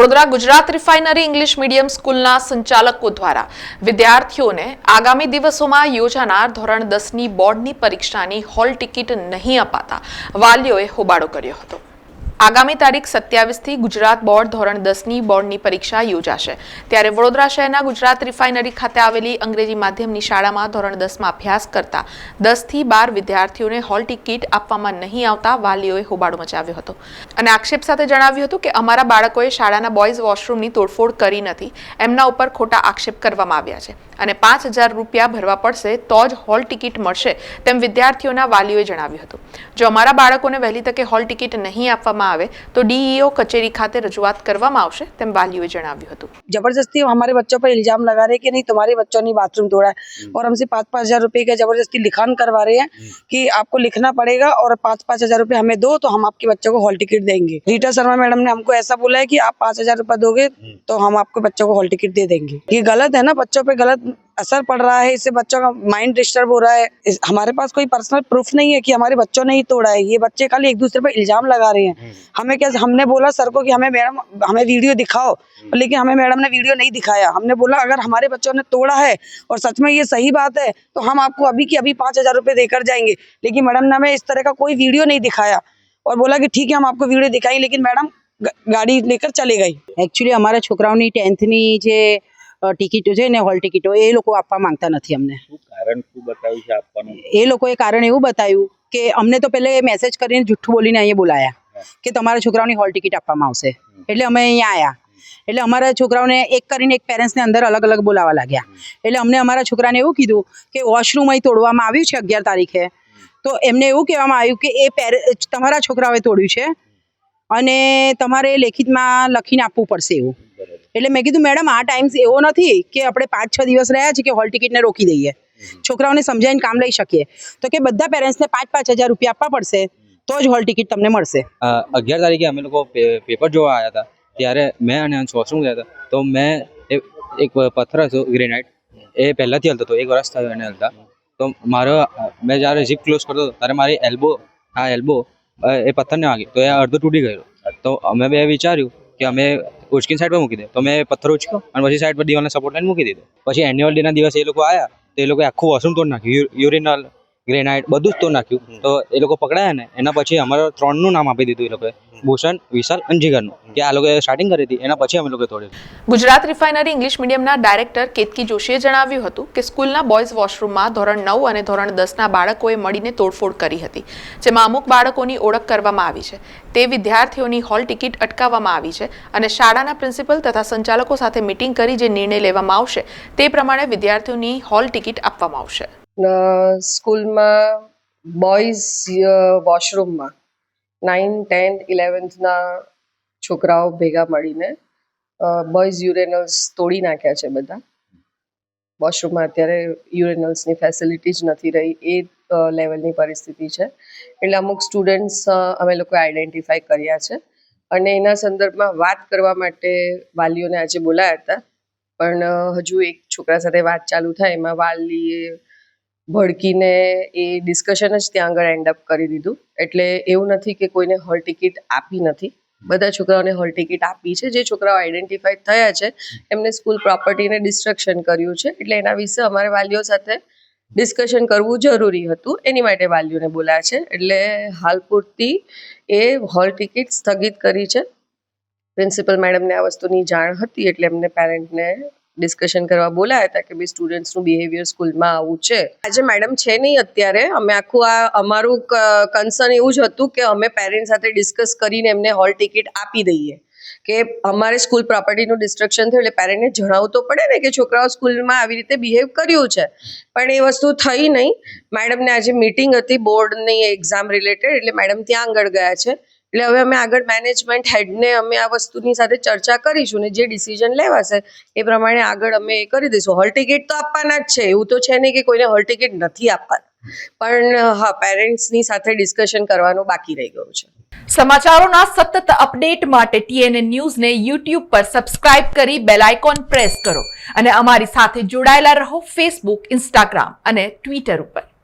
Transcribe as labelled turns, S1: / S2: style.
S1: Vadodara Gujarat refinery English medium સ્કૂલના સંચાલકો દ્વારા વિદ્યાર્થીઓને આગામી દિવસોમાં યોજાનાર ધોરણ દસની બોર્ડની પરીક્ષાની હોલ ટિકિટ નહીં અપાતા વાલીઓએ હોબાળો કર્યો હતો. આગામી તારીખ સત્યાવીસથી ગુજરાત બોર્ડ ધોરણ દસની બોર્ડની પરીક્ષા યોજાશે. ત્યારે વડોદરા શહેરના ગુજરાત રિફાઇનરી ખાતે આવેલી અંગ્રેજી માધ્યમની શાળામાં ધોરણ દસમાં અભ્યાસ કરતા દસથી બાર વિદ્યાર્થીઓને હોલ ટિકિટ આપવામાં નહીં આવતા વાલીઓએ હોબાળો મચાવ્યો હતો. અને આક્ષેપ સાથે જણાવ્યું હતું કે અમારા બાળકોએ શાળાના બોયઝ વોશરૂમની તોડફોડ કરી નથી. એમના ઉપર ખોટા આક્ષેપ કરવામાં આવ્યા છે. અને પાંચ હજાર રૂપિયા ભરવા પડશે તો જ હોલ ટિકિટ મળશે તેમ વિદ્યાર્થીઓના વાલીઓએ જણાવ્યું હતું. જો અમારા બાળકોને વહેલી તકે હોલ ટિકિટ નહીં આપવામાં આવે તો ડીઈઓ કચેરી ખાતે રજૂઆત કરવામાં આવશે તેમ વાલીઓએ જણાવ્યું હતું
S2: जबरदस्ती हमारे बच्चों पर इल्जाम लगा रहे हैं कि नहीं तुम्हारे बच्चों ने बाथरूम तोड़ा है और हमसे पाँच पाँच हजार रुपए का जबरदस्ती लिखान करवा रहे हैं कि आपको लिखना पड़ेगा और पाँच पाँच हजार रुपए हमें दो तो हम आपके बच्चों को हॉल टिकट देंगे रीटा शर्मा मैडम ने हमको ऐसा बोला है कि आप पाँच हजार रुपए दोगे तो हम आपके बच्चों को हॉल टिकट दे देंगे ये गलत है ना बच्चों पे गलत असर पड़ रहा है इससे बच्चों का माइंड डिस्टर्ब हो रहा है इस, हमारे पास कोई पर्सनल प्रूफ नहीं है कि हमारे बच्चों ने ही तोड़ा है ये बच्चे खाली एक दूसरे पर इल्जाम लगा रहे हैं हमें क्या हमने बोला सर को कि हमें मैडम हमें वीडियो दिखाओ लेकिन हमें मैडम ने वीडियो नहीं दिखाया हमने बोला अगर हमारे बच्चों ने तोड़ा है और सच में ये सही बात है तो हम आपको अभी की अभी पाँच हजार रुपये देकर जाएंगे लेकिन मैडम ने हमें इस तरह का कोई वीडियो नहीं दिखाया और बोला कि ठीक है हम आपको वीडियो दिखाएंगे लेकिन मैडम ग- गाड़ी लेकर चले गई
S3: એકચ્યુઅલી અમારા છોકરાઓની ટેન્થની જે અ, ટિકિટો છે ને હોલ ટિકિટો એ લોકો આપવા માંગતા નથી અમને.
S4: કારણ શું બતાવ્યું છે આપવાનું?
S3: એ લોકોએ કારણ એવું બતાવ્યું કે અમને તો પહેલે મેસેજ કરીને જુઠ્ઠું બોલીને અહીંયા બોલાયા કે તમારા છોકરાઓની હોલ ટિકિટ આપવામાં આવશે. એટલે અમે અહીંયા આવ્યા એટલે અમારા છોકરાઓને એક કરીને એક પેરેન્ટ્સને અંદર અલગ અલગ બોલાવવા લાગ્યા. એટલે અમને અમારા છોકરાને એવું કીધું કે વોશરૂમ અહીં તોડવામાં આવ્યું છે અગિયાર તારીખે. તો એમને એવું કહેવામાં આવ્યું કે એ તમારા છોકરાઓએ તોડ્યું છે. અને તમારે લેખિતમાં લખીને આપવું પડશે એવું. એટલે મેં કીધું મેડમ આ ટાઈમ્સ એવો નથી કે આપણે પાંચ છ દિવસ રહ્યા છીએ કે હોલ ટિકિટને રોકી દઈએ. છોકરાઓને સમજાવીને કામ લઈ શકીએ. તો કે બધા પેરેન્ટ્સને પાંચ પાંચ હજાર રૂપિયા આપવા પડશે તો જ હોલ ટિકિટ તમને મળશે.
S5: અગિયાર તારીખે અમે લોકો પેપર જોવા આવ્યા હતા. ત્યારે મેં અને અંશ વોશરૂમ ગયા હતા. તો મેં એક પથ્થર હતો ગ્રેનાઇટ એ પહેલાંથી હલતો હતો એક વર્ષ થયો એને હલતા. તો મારો મેં જ્યારે જીપ ક્લોઝ કરતો ત્યારે મારી એલ્બો આ એલ્બો એ પથ્થરને વાગ્યો તો એ અડધો તૂટી ગયો. તો અમે બે વિચાર્યું કે અમે ઉચકીને સાઈડ પર મૂકી દે. તો મેં પથ્થર ઉચક્યો અને પછી સાઈડ પર દિવાલને સપોર્ટ લઈને મૂકી દીધો. પછી એન્યુઅલ ડેના દિવસે એ લોકો આવ્યા તો એ લોકોએ આખું વોશરૂમ તોડ નાખ્યું. યુરિનલ ગ્રેનાઇટ બધું જ તો નાખ્યું. તો એ લોકો પકડાયા ને એના પછી અમારે ત્રણનું નામ આપી દીધું એ લોકોએ. ભૂષણ વિશાલ અને જીગરનું. કે આ લોકોએ સ્ટાર્ટિંગ કરી હતી એના પછી અમે લોકોએ તોડ્યું.
S1: ગુજરાત રિફાઇનરી ઇંગ્લિશ મીડિયમના ડાયરેક્ટર કેતકી જોશીએ જણાવ્યું હતું કે સ્કૂલના બોયઝ વોશરૂમમાં ધોરણ નવ અને ધોરણ દસના બાળકોએ મળીને તોડફોડ કરી હતી જેમાં અમુક બાળકોની ઓળખ કરવામાં આવી છે. તે વિદ્યાર્થીઓની હોલ ટિકિટ અટકાવવામાં આવી છે અને શાળાના પ્રિન્સિપલ તથા સંચાલકો સાથે મિટિંગ કરી જે નિર્ણય લેવામાં આવશે તે પ્રમાણે વિદ્યાર્થીઓની હોલ ટિકિટ આપવામાં આવશે.
S6: સ્કૂલમાં બોયઝ વોશરૂમમાં. નાઇન ટેન્થ ઇલેવન્થના છોકરાઓ ભેગા મળીને બોયઝ યુરેનલ્સ તોડી નાખ્યા છે બધા. વોશરૂમમાં અત્યારે યુરેનલ્સની ફેસિલિટી જ નથી રહી, એ લેવલની પરિસ્થિતિ છે. એટલે અમુક સ્ટુડન્ટ્સ અમે લોકોએ આઈડેન્ટિફાઈ કર્યા છે. અને એના સંદર્ભમાં વાત કરવા માટે વાલીઓને આજે બોલાયા હતા. પણ હજુ એક છોકરા સાથે વાત ચાલુ થાય, એમાં વાલીએ ભડકીને એ ડિસ્કશન જ ત્યાં આગળ એન્ડ અપ કરી દીધું. એટલે એવું નથી કે કોઈને હોલ ટિકિટ આપી નથી. બધા છોકરાઓને હોલ ટિકિટ આપી છે. જે છોકરાઓ આઈડેન્ટિફાઈ થયા છે, એમને સ્કૂલ પ્રોપર્ટીને ડિસ્ટ્રક્શન કર્યું છે. એટલે એના વિશે અમારે વાલીઓ સાથે ડિસ્કશન કરવું જરૂરી હતું. એની માટે વાલીઓને બોલાયા છે. એટલે હાલ પૂરતી એ હોલ ટિકિટ સ્થગિત કરી છે. પ્રિન્સિપલ મેડમને આ વસ્તુની જાણ હતી એટલે એમને પેરેન્ટને ડિસ્કશન કરવા બોલાયા હતા કે ભાઈ સ્ટુડન્ટ્સનું બિહેવિયર સ્કૂલમાં આવું છે. આજે મેડમ છે નહીં અત્યારે. અમે આખું આ અમારું કન્સર્ન એવું જ હતું કે અમે પેરેન્ટ્સ સાથે ડિસ્કસ કરીને એમને હોલ ટિકિટ આપી દઈએ. કે અમારે સ્કૂલ પ્રોપર્ટીનું ડિસ્ટ્રક્શન થયું એટલે પેરેન્ટને જણાવવું તો પડે ને કે છોકરાઓ સ્કૂલમાં આવી રીતે બિહેવ કર્યું છે. પણ એ વસ્તુ થઈ નહીં. મેડમને આજે મિટિંગ હતી બોર્ડની એક્ઝામ રિલેટેડ એટલે મેડમ ત્યાં આગળ ગયા છે. એટલે હવે અમે આગળ મેનેજમેન્ટ હેડને અમે આ વસ્તુની સાથે ચર્ચા કરીશું ને જે ડિસિઝન લેવાશે એ પ્રમાણે આગળ અમે એ કરી દઈશું. હોલ ટિકિટ તો આપવાના જ છે, એવું તો છે નહીં કે કોઈને હોલ ટિકિટ નથી આપવાના. પણ, હા પેરેન્ટ્સની સાથે ડિસ્કશન કરવાનું બાકી રહી ગયું છે.
S1: સમાચારોના સતત અપડેટ માટે ટીએનએ ન્યૂઝને યુટ્યુબ પર સબસ્ક્રાઇબ કરી બેલ આઇકોન પ્રેસ કરો અને અમારી સાથે જોડાયેલા રહો ફેસબુક ઇન્સ્ટાગ્રામ અને ટ્વિટર ઉપર.